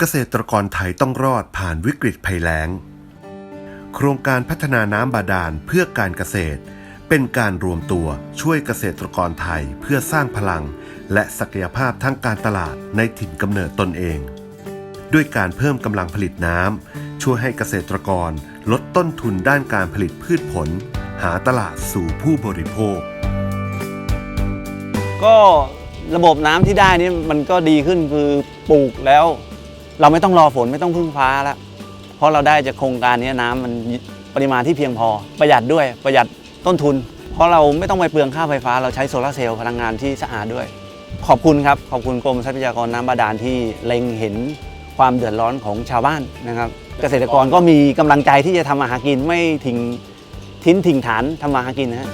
เกษตรกรไทยต้องรอดผ่านวิกฤตภัยแล้ง โครงการพัฒนาน้ำบาดาลเพื่อการเกษตร เป็นการรวมตัวช่วยเกษตรกรไทยเพื่อสร้างพลัง และศักยภาพทางการตลาดในถิ่นกำเนิดตนเอง ด้วยการเพิ่มกำลังผลิตน้ำช่วยให้เกษตรกรลดต้นทุนด้านการผลิตพืชผล หาตลาดสู่ผู้บริโภค ก็ระบบน้ำที่ได้นี่มันก็ดีขึ้นคือปลูกแล้ว เราไม่ต้องรอฝนไม่ต้องพึ่งฟ้าแล้วเพราะเราได้จากโครงการนี้น้ำมันปริมาณที่เพียงพอ ประหยัดด้วยประหยัดต้นทุน เพราะเราไม่ต้องไปเปลืองค่าไฟฟ้า เราใช้โซลาเซลล์พลังงานที่สะอาดด้วย ขอบคุณครับ ขอบคุณกรมทรัพยากรน้ำบาดาลที่เล็งเห็นความเดือดร้อนของชาวบ้านนะครับ เกษตรกรก็มีกำลังใจที่จะทำมาหากินไม่ทิ้งทิ้นทิ้งฐานทำมาหากินนะฮะ